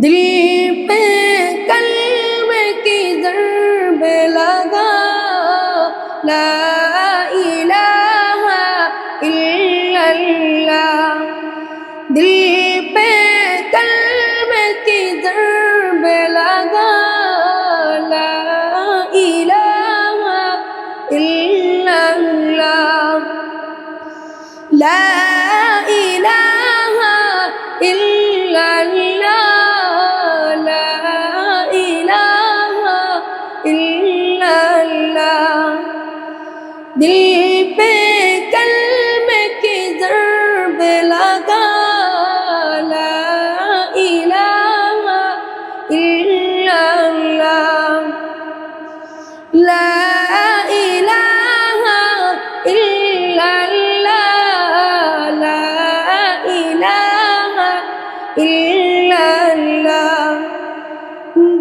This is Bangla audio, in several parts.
दिल दिल पे कलम के जरब लगा ला इलाहा इल्लल्लाह ला इलाहा इल्लल्लाह ला इलाहा इल्लल्लाह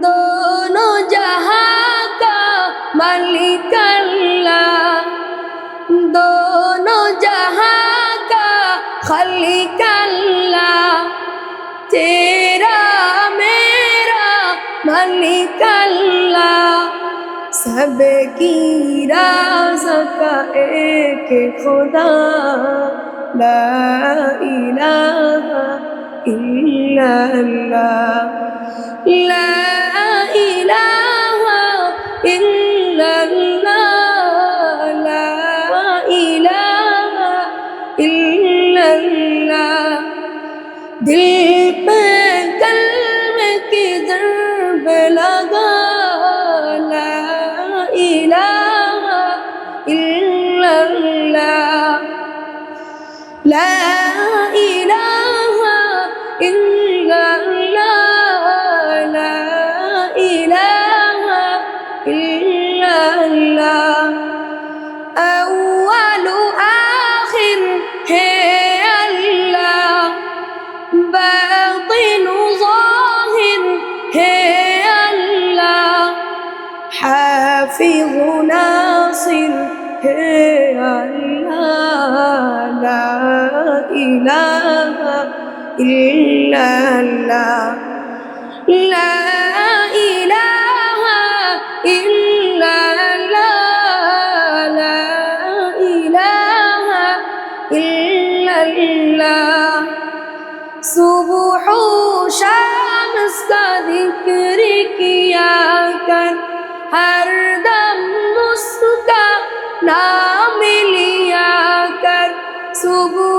दोनों जहां का मालिक মালিকাল্লা তেরা মেরা মালিকাল্লা সব কি রাজকা এক খোদা? লা ইলাহা ইল্লাল্লাহ। লা ইলাহা ইল্লাল্লাহ। لا إله إلا दिल إلا الله لا إله إلا الله لا إله إلا الله صبح شمس کا ذکر کیا کر ہر دم اس کا نام لیا کر صبح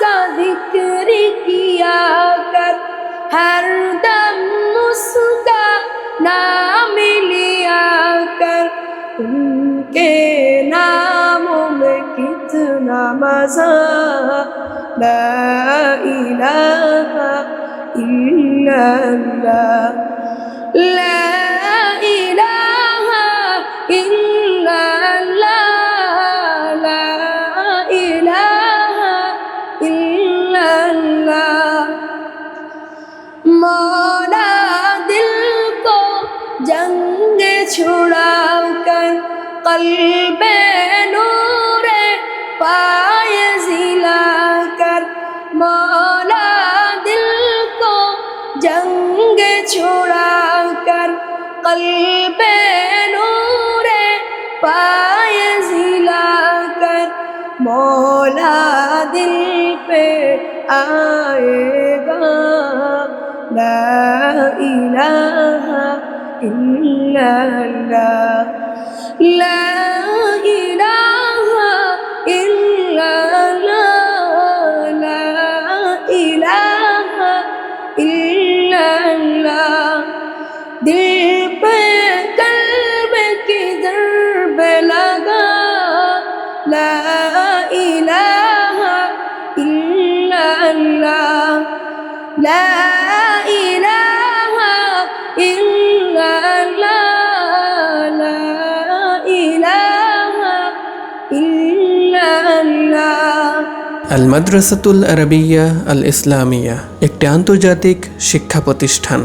ذکر کیا کر ہر دم مسکا نام لیا کر ان کے ناموں میں کتنا مزہ لا الہ الا اللہ سراك قلب نور پای زلا کر مولا دل کو جنگ چھوڑا کر قلب نور پای زلا کر مولا دل پہ آئے گا لا الہ illallah La ilaha illallah La ilaha illallah Dil pe kalb ki darb laga La ilaha illallah La আল মাদ্রাসাতুল আরবিয়া আল ইসলামিয়া একটি আন্তর্জাতিক শিক্ষা প্রতিষ্ঠান।